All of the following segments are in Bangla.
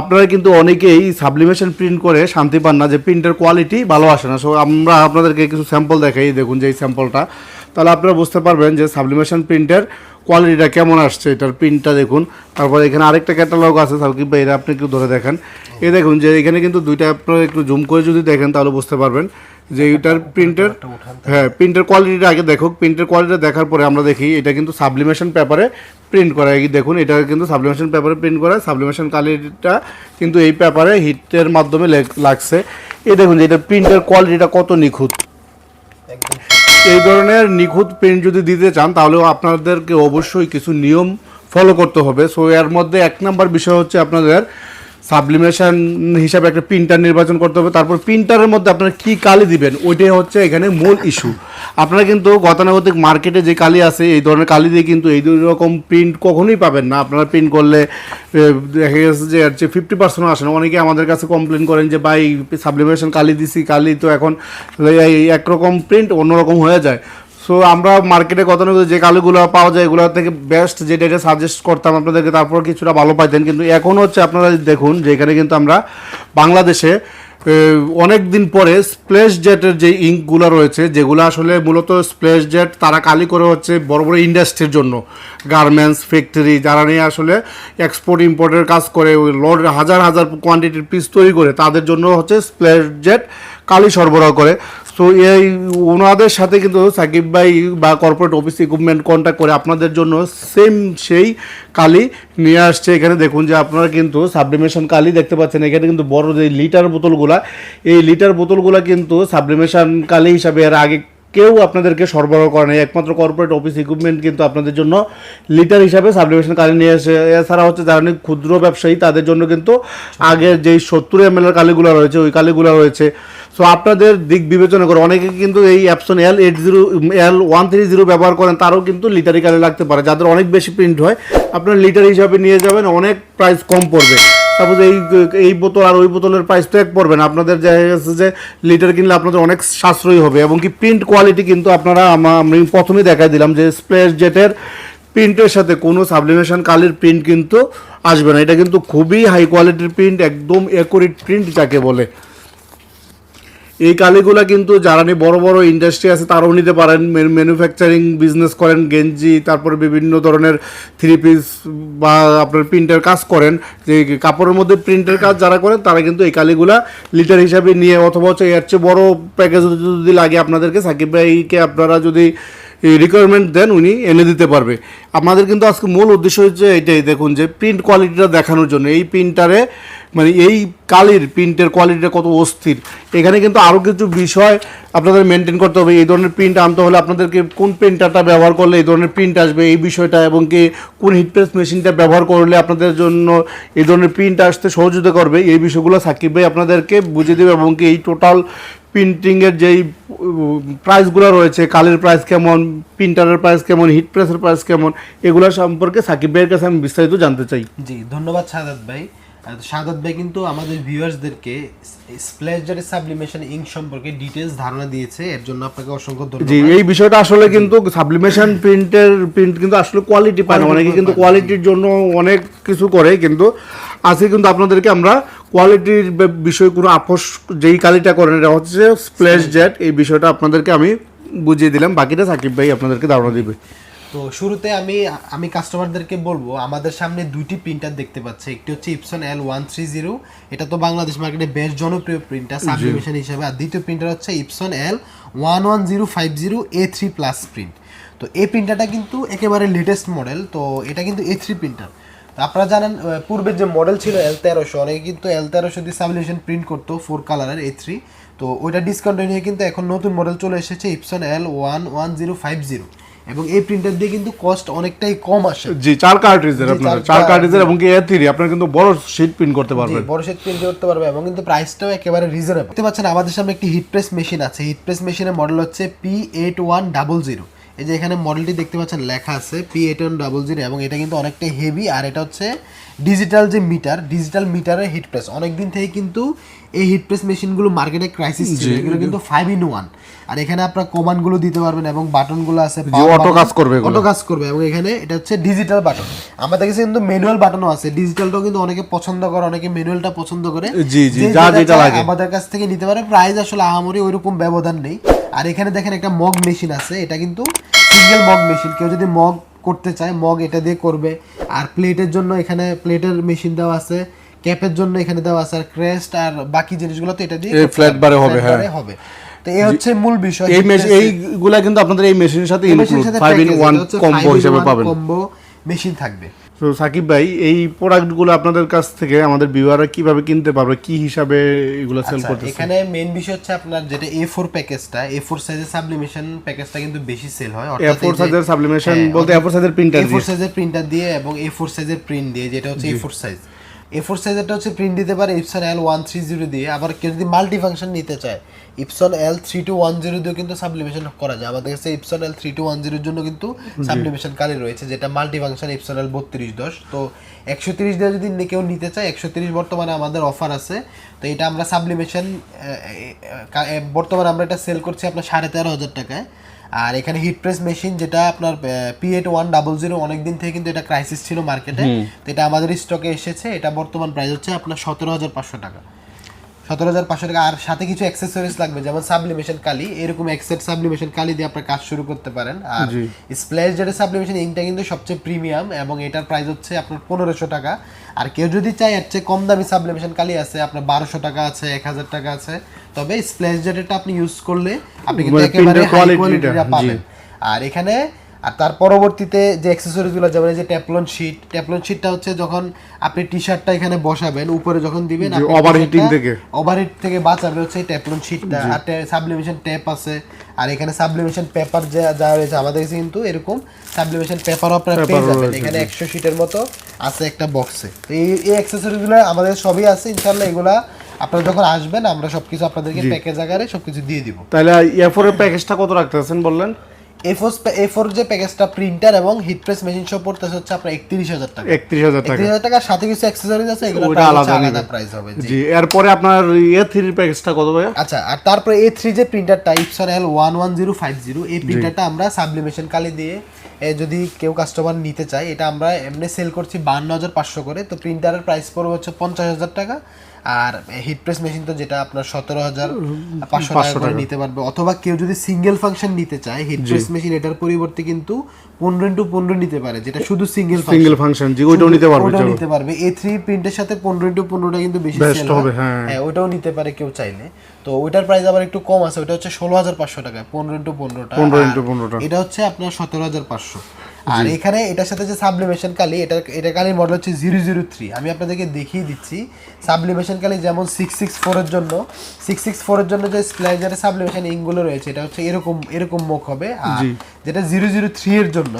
আপনারা কিন্তু অনেকেই সাবলিমেশন প্রিন্ট করে শান্তি পান না যে প্রিন্টের কোয়ালিটি ভালো আসে না। সো আমরা আপনাদেরকে কিছু স্যাম্পল দেখাই, দেখুন যে এই স্যাম্পলটা তাহলে আপনারা বুঝতে পারবেন যে সাবলিমেশন প্রিন্টের কোয়ালিটিটা কেমন আসছে, এটার প্রিন্টটা দেখুন। তারপর এখানে আরেকটা ক্যাটালগ আছে, সালকিব ভাই, এটা আপনি একটু ধরে দেখেন। এই দেখুন যে এখানে কিন্তু দুইটা আপনারা একটু জুম করে যদি দেখেন, তাহলে বুঝতে পারবেন যে এটার প্রিন্টের হ্যাঁ প্রিন্টের কোয়ালিটিটা আগে দেখো প্রিন্টের কোয়ালিটি দেখার পরে আমরা দেখি, এটা কিন্তু সাবলিমেশন পেপারে প্রিন্ট করা দেখুন, এটা কিন্তু সাবলিমেশন পেপারে প্রিন্ট করা সাবলিমেশন কোয়ালিটিটা কিন্তু এই পেপারে হিটের মাধ্যমে লেগ- লাগছে। এই দেখুন যে এটা প্রিন্টের কোয়ালিটিটা কত নিখুঁত। এই ধরনের নিখুঁত প্রিন্ট যদি দিতে চান, তাহলেও আপনাদেরকে অবশ্যই কিছু নিয়ম ফলো করতে হবে। সো এর মধ্যে এক নাম্বার বিষয় হচ্ছে আপনাদের সাবলিমেশন হিসাবে একটা প্রিন্টার নির্বাচন করতে হবে। তারপর প্রিন্টারের মধ্যে আপনারা কী কালি দিবেন? ওইটাই হচ্ছে এখানে মূল ইস্যু আপনারা কিন্তু গতানুগতিক মার্কেটে যে কালি আছে, এই ধরনের কালি দিয়ে কিন্তু এই দুই রকম প্রিন্ট কখনোই পাবেন না। আপনারা প্রিন্ট করলে দেখা গেছে যে চেয়ে ফিফটি পার্সেন্ট আসে না। অনেকে আমাদের কাছে কমপ্লেন করেন যে, ভাই, সাবলিমেশন কালি দিছি, কালি তো এখন এই একরকম প্রিন্ট অন্যরকম হয়ে যায়। সো আমরা মার্কেটে কত যে কালিগুলো পাওয়া যায়, এগুলো থেকে বেস্ট যেটা এটা সাজেস্ট করতাম আপনাদেরকে, তারপর কিছুটা ভালো পাইতেন। কিন্তু এখন হচ্ছে আপনারা দেখুন যে এখানে কিন্তু আমরা বাংলাদেশে অনেক দিন পরে স্প্লেশ জেটের যে ইঙ্কগুলো রয়েছে, যেগুলো আসলে মূলত স্প্লেশ জেট তারা কালি করে হচ্ছে বড় বড় ইন্ডাস্ট্রির জন্য। গার্মেন্টস ফ্যাক্টরি যারা নিয়ে আসলে এক্সপোর্ট ইম্পোর্টের কাজ করে, ওই লড হাজার হাজার কোয়ান্টিটির পিস তৈরি করে, তাদের জন্য হচ্ছে স্প্লেশ জেট কালি সরবরাহ করে। সো এই ওনাদের সাথে কিন্তু সাকিব ভাই বা কর্পোরেট অফিস ইকুইপমেন্ট কন্ট্যাক্ট করে আপনাদের জন্য সেম সেই কালি নিয়ে আসছে। এখানে দেখুন যে আপনারা কিন্তু সাবলিমেশন কালি দেখতে পাচ্ছেন। এখানে কিন্তু বড় যে লিটার বোতলগুলা, এই লিটার বোতলগুলা কিন্তু সাবলিমেশন কালি হিসাবে এর আগে কেউ আপনাদেরকে সরবরাহ করে না একমাত্র কর্পোরেট অফিস ইকুইপমেন্ট কিন্তু আপনাদের জন্য লিটার হিসাবে সাবলিমেশন কালি নিয়ে এসে, এছাড়া হচ্ছে যারা ক্ষুদ্র ব্যবসায়ী, তাদের জন্য কিন্তু আগের যেই সত্তর এম এর কালিগুলো রয়েছে, ওই কালিগুলো রয়েছে। সো আপনাদের দিক বিবেচনা করে, অনেকে কিন্তু এই Epson L eight zero L one three zero ব্যবহার করেন, তারও কিন্তু লিটারি কালি লাগতে পারে। যাদের অনেক বেশি প্রিন্ট হয়, আপনারা লিটার হিসাবে নিয়ে যাবেন, অনেক প্রাইস কম পড়বে। সাপোজ এই এই বোতল আর ওই বোতলের প্রাইস তো এক পড়বে না। আপনাদের দেখা গেছে যে লিটার কিনলে আপনাদের অনেক সাশ্রয়ী হবে এবং কি প্রিন্ট কোয়ালিটি কিন্তু আপনারা আমি প্রথমেই দেখাই দিলাম যে স্প্লেস জেটের প্রিন্টের সাথে কোনো সাবলিমেশন কালির প্রিন্ট কিন্তু আসবে না। এটা কিন্তু খুবই হাই কোয়ালিটির প্রিন্ট একদম একোরিট প্রিন্ট যাকে বলে। এই কালিগুলা কিন্তু যারা নিয়ে বড় বড় ইন্ডাস্ট্রি আছে, তারাও নিতে পারেন। ম্যানুফ্যাকচারিং বিজনেস করেন গেঞ্জি তারপরে বিভিন্ন ধরনের থ্রি পিস বা আপনার প্রিন্টের কাজ করেন। যে কাপড়ের মধ্যে প্রিন্টের কাজ যারা করেন, তারা কিন্তু এই কালিগুলা লিটার হিসাবে নিয়ে অথবা হচ্ছে এর চেয়ে বড় প্যাকেজ যদি লাগে আপনাদেরকে, সাকিব ভাইকে আপনারা যদি রিকোয়ারমেন্ট দেন, উনি এনে দিতে পারবে। আমাদের কিন্তু আজকে মূল উদ্দেশ্য হচ্ছে এটাই, দেখুন যে প্রিন্ট কোয়ালিটিটা দেখানোর জন্য। এই প্রিন্টারে মানে এই কালির, প্রিন্টের কোয়ালিটিটা কত অস্থির। এখানে কিন্তু আরও কিছু বিষয় আপনাদের মেনটেন করতে হবে। এই ধরনের প্রিন্ট আনতে হলে আপনাদেরকে কোন প্রিন্টারটা ব্যবহার করলে এই ধরনের প্রিন্ট আসবে, এই বিষয়টা এবং কি কোন হিটপ্রেস মেশিনটা ব্যবহার করলে আপনাদের জন্য এই ধরনের প্রিন্ট আসতে সহযোগিতা করবে, এই বিষয়গুলো সাকিব ভাই আপনাদেরকে বুঝিয়ে দেবে এবং কি এই টোটাল প্রিন্টিংয়ের যেই প্রাইসগুলো রয়েছে, কালের প্রাইস কেমন প্রিন্টারের প্রাইস কেমন হিট প্রেসের প্রাইস কেমন, এগুলো সম্পর্কে সাকিব ভাইয়ের কাছে আমি বিস্তারিত জানতে চাই। জি, ধন্যবাদ সাদাত ভাই। সাদাত ভাই কিন্তু আমাদের ভিউয়ার্সদেরকে স্প্লেজার সাবলিমেশন ইঙ্ক সম্পর্কে ডিটেলস ধারণা দিয়েছে। এর জন্য আপনাকে অসংখ্য ধন্যবাদ। জি এই বিষয়টা আসলে কিন্তু সাবলিমেশন প্রিন্টের প্রিন্ট কিন্তু আসলে কোয়ালিটি পায় না। অনেকে কিন্তু কোয়ালিটির জন্য অনেক কিছু করে কিন্তু আজকে কিন্তু আপনাদেরকে আমরা কোয়ালিটির বিষয়ে কোনো আপোষ যেই কালিটা করেন এটা হচ্ছে স্প্লেশ জেট এই বিষয়টা আপনাদেরকে আমি বুঝিয়ে দিলাম। বাকিটা সাকিব ভাই আপনাদেরকে ধারণা দিবে। তো শুরুতে আমি আমি কাস্টমারদেরকে বলব আমাদের সামনে দুইটি প্রিন্টার দেখতে পাচ্ছে। একটি হচ্ছে Epson L one three zero এটা তো বাংলাদেশ মার্কেটে বেশ জনপ্রিয় প্রিন্টার সাবলিমেশন হিসেবে। আর দ্বিতীয় প্রিন্টার হচ্ছে Epson L one one zero five zero A three plus print তো এই প্রিন্টারটা কিন্তু একেবারে লেটেস্ট মডেল তো এটা কিন্তু এ থ্রি প্রিন্টার তো আপনারা জানেন পূর্বের যে মডেল ছিল এল তেরোশো অনেকে কিন্তু এল তেরোশো দিয়ে সাবলিমেশন প্রিন্ট করতো ফোর কালারের এ থ্রি তো ওইটা ডিসকন্টিনিউ কিন্তু এখন নতুন মডেল চলে এসেছে Epson L one one zero five zero এবং এই প্রিন্টার দিয়ে কিন্তু কস্ট অনেকটাই কম আসে। জি চার কার্ট্রিজের আপনার চার- কার্ট্রিজের এবং কি থ্রি আপনার কিন্তু বড় শিট প্রিন্ট করতে পারবেন। বড় সেট প্রিন্ট করতে পারবে এবং কিন্তু প্রাইসটাও একেবারে রিজনেবল দেখতে পাচ্ছেন আমাদের সামনে একটি হিট প্রেস মেশিন আছে। হিট প্রেস মেশিনের মডেল হচ্ছে P eight one double zero এই যে এখানে মডেলটি দেখতে পাচ্ছেন লেখা আছে P eight one double zero এবং এটা কিন্তু অনেকটাই হেভি আর এটা হচ্ছে ডিজিটাল যে মিটার ডিজিটাল মিটারের হিট প্রেস অনেকদিন থেকে কিন্তু এই হিট প্রেস মেশিনগুলো মার্কেটে ক্রাইসিস ছিল এগুলো কিন্তু ফাইভ ইন ওয়ান আর এখানে আপনার কমান্ডগুলো দিতে পারবেন এবং বাটনগুলো আছে auto কাজ করবে অটো কাজ করবে এবং এখানে এটা হচ্ছে ডিজিটাল বাটন আমাদের কাছে কিন্তু ম্যানুয়াল বাটনও আছে। ডিজিটালটাও কিন্তু অনেকে পছন্দ করে অনেকে ম্যানুয়ালটা পছন্দ করে। জি, জি, যে যেটা লাগে। আমাদের কাছ থেকে নিতে পারে। প্রাইস আসলে আহামরি ওইরকম ব্যবধান নেই। আর এখানে দেখেন একটা মগ মেশিন আছে। এটা কিন্তু সিঙ্গেল মগ মেশিন কেউ যদি মগ করতে চায় মগ এটা দিয়ে করবে। আর প্লেটের জন্য এখানে প্লেটের মেশিন দেওয়া আছে। ক্যাপের জন্য এখানে দেওয়া আছে আর ক্রেস্ট আর বাকি জিনিসগুলো তো এটা দিয়ে bar এ হবে, হ্যাঁ। হবে। তো এই হচ্ছে মূল বিষয় এই মেশিন এইগুলা কিন্তু আপনাদের এই মেশিনের সাথে ইনক্লুড মেশিনের সাথে ফাইভ ইন package, ওয়ান এটা হচ্ছে কম্বো হিসেবে পাবেন। combo মেশিন থাকবে। তো সাকিব ভাই এই প্রোডাক্টগুলো আপনাদের কাছ থেকে আমাদের ভিউয়াররা কীভাবে কিনতে পারবে? কি হিসাবে এগুলো সেল আচ্ছা, করতেছে? এখানে মেইন বিষয় হচ্ছে আপনার যেটা এ ফোর প্যাকেজটা এ ফোর সাইজের সাবলিমেশন প্যাকেজটা কিন্তু বেশি সেল হয়। এ ফোর সাইজের সাবলিমেশন বলতে এ ফোর সাইজের প্রিন্টার এ ফোর সাইজের প্রিন্টার দিয়ে এবং এ ফোর সাইজের প্রিন্ট দিয়ে যেটা হচ্ছে A four size A four সাইজেরটা হচ্ছে প্রিন্ট দিতে পারে Epson L one three zero দিয়ে। আবার কেউ যদি মাল্টি ফাংশন নিতে চায় Epson L three two one zero দিয়ে কিন্তু সাবলিমেশন করা যায়। আমাদের কাছে Epson L three two one জিরোর জন্য কিন্তু সাবলিমেশন কালি রয়েছে যেটা মাল্টি ফাংশন ইপসন এল বত্রিশ দশ। তো একশো তিরিশ দিয়ে যদি কেউ নিতে চায় একশো তিরিশ বর্তমানে আমাদের অফার আছে। তো এটা আমরা সাবলিমেশন বর্তমানে আমরা এটা সেল করছি আপনার সাড়ে তেরো হাজার টাকায়। আর এখানে হিট প্রেস মেশিন যেটা আপনার P eight one double zero অনেকদিন থেকে কিন্তু এটা ক্রাইসিস ছিল মার্কেটে তো এটা আমাদের স্টকে এসেছে। এটা বর্তমান প্রাইস হচ্ছে আপনার সতেরো হাজার পাঁচশো টাকা। সতেরো হাজার পাঁচশো টাকা। আর সাথে কিছু অ্যাক্সেসরিজ লাগবে যেমন সাবলিমেশন কালি। এরকম এক্সেট সাবলিমেশন কালি দিয়ে আপনার কাজ শুরু করতে পারেন। আর স্প্ল্যাশ যেটা সাবলিমেশন ইংটা কিন্তু সবচেয়ে প্রিমিয়াম এবং এটার প্রাইস হচ্ছে আপনার পনেরোশো টাকা। আর কেউ যদি চায় এর চেয়ে কম দামি সাবলিমেশন কালি আছে আপনার বারোশো টাকা আছে এক হাজার টাকা আছে। তবে স্প্ল্যাশ যেটা আপনি ইউজ করলে আপনি কিন্তু মানে একেবারে কোয়ালিটিটা পাবেন। আর এখানে আর তার পরবর্তীতে যে অ্যাক্সেসরিজগুলো এই যে ট্যাপলন শিট ট্যাপলন শিটটা হচ্ছে যখন আপনি টি শার্টটা এখানে বসাবেন উপরে যখন দিবেন overheating থেকে। ওভারহিট থেকে বাঁচাবে হচ্ছে এই ট্যাপলন শিটটা আর সাবলিমেশন ট্যাপ আছে। আর এখানে সাবলিমেশন পেপার যা যা রয়েছে আমাদের কাছে কিন্তু এরকম সাবলিমেশন পেপারও আপনারা পেয়ে যাবেন। এখানে একশো শিটের মতো আছে একটা বক্সে তো এই এই অ্যাক্সেসরিজগুলো আমাদের সবই আছে ইনশাল্লাহ এগুলা আপনারা যখন আসবেন আমরা সবকিছু আপনাদেরকে প্যাকেজ আকারে সবকিছু দিয়ে দিব। তাহলে এ ফোর এর প্যাকেজটা কত রাখতেছেন বললেন? এ ফোর এ ফোর যে প্যাকেজটা প্রিন্টার এবং হিট প্রেস মেশিন সব পড়তেছে হচ্ছে আপনার একত্রিশ হাজার টাকা। একত্রিশ হাজার টাকা। একত্রিশ হাজার টাকার সাথে কিছু অ্যাক্সেসরিজ আছে এগুলো আলাদা প্রাইস হবে জি। এরপরে আপনার এ থ্রির প্যাকেজটা কত ভাইয়া? আচ্ছা আর তারপরে এ থ্রি যে প্রিন্টারটা Epson L one one zero five zero এই প্রিন্টারটা আমরা সাবলিমেশন কালি দিয়ে যদি কেউ কাস্টমার নিতে চায় এটা আমরা এমনি সেল করছি বান্ন হাজার পাঁচশো করে তো প্রিন্টারের প্রাইস পড়বে হচ্ছে পঞ্চাশ হাজার টাকা আর হিট প্রেস মেশিন তো যেটা আপনার সতেরো হাজার পাঁচশো টাকা করে নিতে পারবে। অথবা কেউ যদি সিঙ্গেল ফাংশন নিতে চায় হিট প্রেস মেশিন এটার পরিবর্তে কিন্তু পনেরো ইন্টু পনেরো নিতে পারে যেটা শুধু সিঙ্গেল সিঙ্গেল ফাংশন জি ওইটাও নিতে পারবে ওটাও নিতে পারবে। এ থ্রি প্রিন্টের সাথে পনেরো ইন্টু পনেরোটা কিন্তু বেশি Best হবে, হ্যাঁ। হ্যাঁ ওটাও নিতে পারে কেউ চাইলে। তো ওইটার প্রাইস আবার একটু কম আছে ওটা হচ্ছে ষোলো হাজার পাঁচশো টাকা পনেরো ইন্টু পনেরোটা। 15 into 15টা। এটা হচ্ছে আপনার সতেরো হাজার পাঁচশো। আর এখানে এটার সাথে যে সাবলিমেশন কালি এটা এটা কালির মডেল হচ্ছে জিরো জিরো থ্রি আমি আপনাদেরকে দেখিয়ে দিচ্ছি সাবলিমেশন কালি যেমন সিক্স সিক্স ফোরের জন্য। সিক্স সিক্স ফোরের জন্য যে স্প্লাইজারের সাবলিমেশন ইংগুলো রয়েছে এটা হচ্ছে এরকম এরকম মুখ হবে। আর যেটা জিরো জিরো থ্রি এর জন্য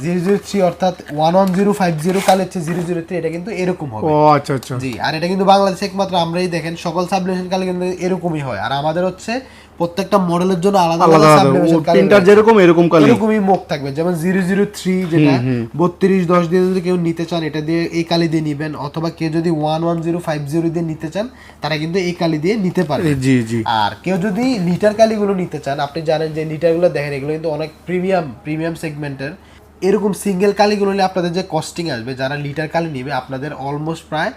জিরো জিরো থ্রি অর্থাৎ one one zero five zero কালি হচ্ছে জিরো জিরো থ্রি এটা কিন্তু এরকম হবে। ও আচ্ছা আচ্ছা। জি আর এটা কিন্তু বাংলাদেশে একমাত্র আমরাই দেখেন সকল কালি কিন্তু এরকমই হয়। আর আমাদের হচ্ছে প্রত্যেকটা মডেলের জন্য আলাদা আলাদা কালি প্রিন্টার যেরকম এরকম কালি এরকমই মুখ থাকবে। যেমন জিরো জিরো থ্রি যেটা বত্রিশ দশ দিয়ে যদি কেউ নিতে চান এটা দিয়ে এই কালি দিয়ে নিবেন। অথবা কেউ যদি one one zero five zero দিয়ে নিতে চান তারা কিন্তু এই কালি দিয়ে নিতে পারে জি জি। আর কেউ যদি লিটার কালিগুলো নিতে চান আপনি জানেন যে লিটারগুলো দেখেন এগুলো কিন্তু অনেক প্রিমিয়াম প্রিমিয়াম সেগমেন্টের এরকম সিঙ্গেল কালিগুলো নিলে আপনাদের যে কস্টিং আসবে যারা লিটার কালি নিবে আপনাদের অলমোস্ট প্রায়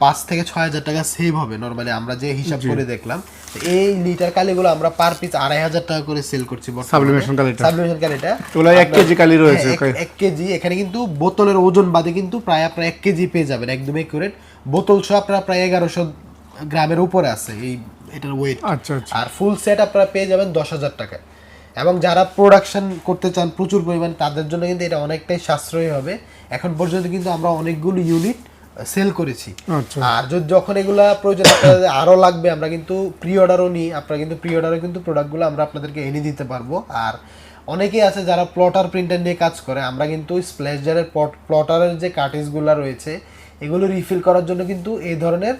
পাঁচ থেকে ছয় হাজার টাকা সেভ হবে। নর্মালি আমরা যে হিসাব করে দেখলাম এই লিটার কালিগুলো আমরা পার পিস আড়াই হাজার টাকা করে সেল করছি কালিটা। সাবলিমেশন কালিটা। এক কেজি কালি রয়েছে হ্যাঁ, এক- এক কেজি এখানে কিন্তু বোতলের ওজন বাদে কিন্তু প্রায় আপনার এক কেজি পেয়ে যাবেন একদম একুরেট বোতল সহ আপনার প্রায় এগারোশো গ্রামের উপরে আছে এই এটার ওয়েট আচ্ছা আচ্ছা। আর ফুল সেট আপনারা পেয়ে যাবেন দশ হাজার টাকায়। এবং যারা প্রোডাকশন করতে চান প্রচুর পরিমাণ তাদের জন্য কিন্তু এটা অনেকটাই সাশ্রয়ী হবে। এখন পর্যন্ত কিন্তু আমরা অনেকগুলো ইউনিট সেল করেছি। আচ্ছা। আর যদি যখন এগুলা প্রয়োজন আপনাদের আরও লাগবে আমরা কিন্তু প্রি অর্ডারও নিই। আপনারা কিন্তু প্রি অর্ডারও কিন্তু প্রোডাক্টগুলো আমরা আপনাদেরকে এনে দিতে পারব। আর অনেকেই আছে যারা প্লটার প্রিন্টার নিয়ে কাজ করে। আমরা কিন্তু স্প্ল্যাশজারের প্লটারের যে কার্টিজগুলো রয়েছে এগুলো রিফিল করার জন্য কিন্তু এই ধরনের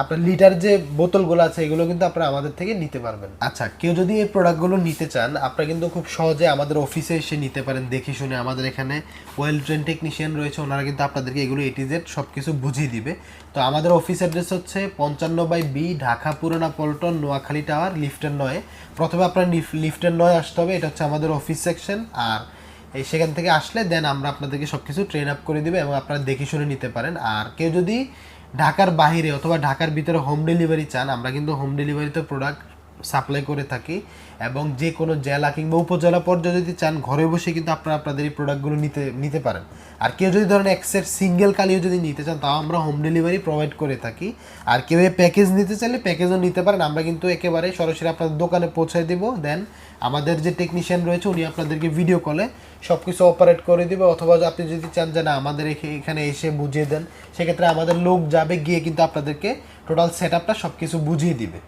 আপনার লিটার যে বোতলগুলো আছে, এগুলো কিন্তু আপনারা আমাদের থেকে নিতে পারবেন। আচ্ছা কেউ যদি এই প্রোডাক্টগুলো নিতে চান, আপনারা কিন্তু খুব সহজে আমাদের অফিসে এসে নিতে পারেন, দেখে শুনে। আমাদের এখানে ওয়েল ট্রেন টেকনিশিয়ান রয়েছে, ওনারা কিন্তু আপনাদেরকে এগুলো এটি জেড সব কিছু বুঝিয়ে দিবে। তো আমাদের অফিস অ্যাড্রেস হচ্ছে পঞ্চান্ন বাই বি ঢাকা, পুরানা পল্টন, নোয়াখালী টাওয়ার, লিফটের নয়ে। প্রথমে আপনার লিফটের নয় আসতে হবে, এটা হচ্ছে আমাদের অফিস সেকশন আর এই সেখান থেকে আসলে দেন আমরা আপনাদেরকে সব কিছু ট্রেন আপ করে দিবে এবং আপনারা দেখে শুনে নিতে পারেন। আর কেউ যদি ঢাকার বাহিরে অথবা ঢাকার ভিতরে হোম ডেলিভারি চান আমরা কিন্তু হোম ডেলিভারিতে প্রোডাক্ট সাপ্লাই করে থাকি এবং যে কোনো জেলা কিংবা উপজেলা পর্যায়ে যদি চান, ঘরে বসে কিন্তু আপনারা আপনাদের এই প্রোডাক্টগুলো নিতে নিতে পারেন। আর কেউ যদি ধরেন এক্সের সিঙ্গেল কালিও যদি নিতে চান, তাও আমরা হোম ডেলিভারি প্রোভাইড করে থাকি। আর কেউ এই প্যাকেজ নিতে চাইলে প্যাকেজও নিতে পারেন। আমরা কিন্তু একেবারে সরাসরি আপনাদের দোকানে পৌঁছায় দেবো। দেন আমাদের যে টেকনিশিয়ান রয়েছে, উনি আপনাদেরকে ভিডিও কলে সব কিছু অপারেট করে দেবে। অথবা আপনি যদি চান যে, না, আমাদের এখানে এসে বুঝিয়ে দেন, সেক্ষেত্রে আমাদের লোক যাবে, গিয়ে কিন্তু আপনাদেরকে টোটাল সেট আপটা সব কিছু বুঝিয়ে দিবে।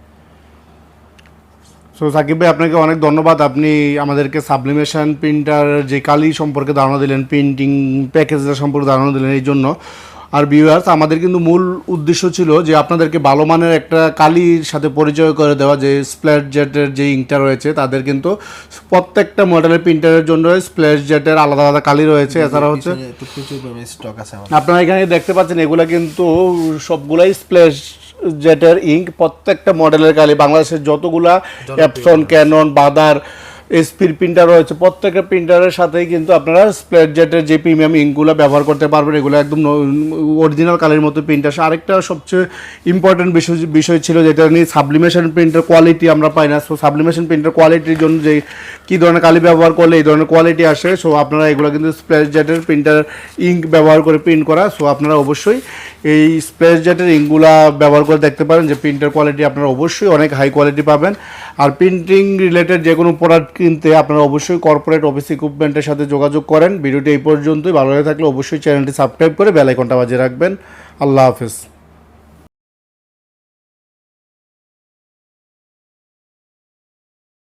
সো সাকিব ভাই আপনাকে অনেক ধন্যবাদ। আপনি আমাদেরকে সাবলিমেশন প্রিন্টার যে কালি সম্পর্কে ধারণা দিলেন প্রিন্টিং প্যাকেজটা সম্পর্কে ধারণা দিলেন এই জন্য। আর ভিউয়ার্স আমাদের কিন্তু মূল উদ্দেশ্য ছিল যে আপনাদেরকে ভালো মানের একটা কালির সাথে পরিচয় করে দেওয়া যে স্প্ল্যাশ জেটের যে ইঙ্কটা রয়েছে তাদের কিন্তু প্রত্যেকটা মডেলের প্রিন্টারের জন্য স্প্ল্যাশ জেটের আলাদা আলাদা কালি রয়েছে। এছাড়া হচ্ছে আপনারা এখানে দেখতে পাচ্ছেন এগুলা কিন্তু সবগুলাই স্প্ল্যাশ জেটের ইঙ্ক প্রত্যেকটা মডেলের কালে বাংলাদেশের যতগুলা অ্যাপসন ক্যানন বাদার এসপির প্রিন্টার রয়েছে। প্রত্যেকটা প্রিন্টারের সাথেই কিন্তু আপনারা স্প্লেট জেটের যে প্রিমিয়াম ইঙ্কগুলো ব্যবহার করতে পারবেন, এগুলো একদম অরিজিনাল কালের মতো প্রিন্টার আরেকটা সবচেয়ে ইম্পর্টেন্ট বিষয় বিষয় ছিল যেটা নিয়ে সাবলিমেশন প্রিন্টার কোয়ালিটি আমরা পাই না। সো সাবলিমেশন প্রিন্টার কোয়ালিটির জন্য যে কী ধরনের কালি ব্যবহার করলে এই ধরনের কোয়ালিটি আসে সো আপনারা এগুলো কিন্তু স্প্লেশ জেটের প্রিন্টার ইঙ্ক ব্যবহার করে প্রিন্ট করা। সো আপনারা অবশ্যই এই স্প্লেশ জেটের ইঙ্কগুলা ব্যবহার করে দেখতে পারেন যে প্রিন্টার কোয়ালিটি আপনারা অবশ্যই অনেক হাই কোয়ালিটি পাবেন। আর প্রিন্টিং রিলেটেড যে কোনো প্রোডাক্ট কিনতে আপনারা অবশ্যই কর্পোরেট অফিস ইকুইপমেন্টের সাথে যোগাযোগ করেন। ভিডিওটি এই পর্যন্তই। ভালো লাগে থাকলে অবশ্যই চ্যানেলটি সাবস্ক্রাইব করে বেলাইকনটা বাজিয়ে রাখবেন। আল্লাহ হাফেজ।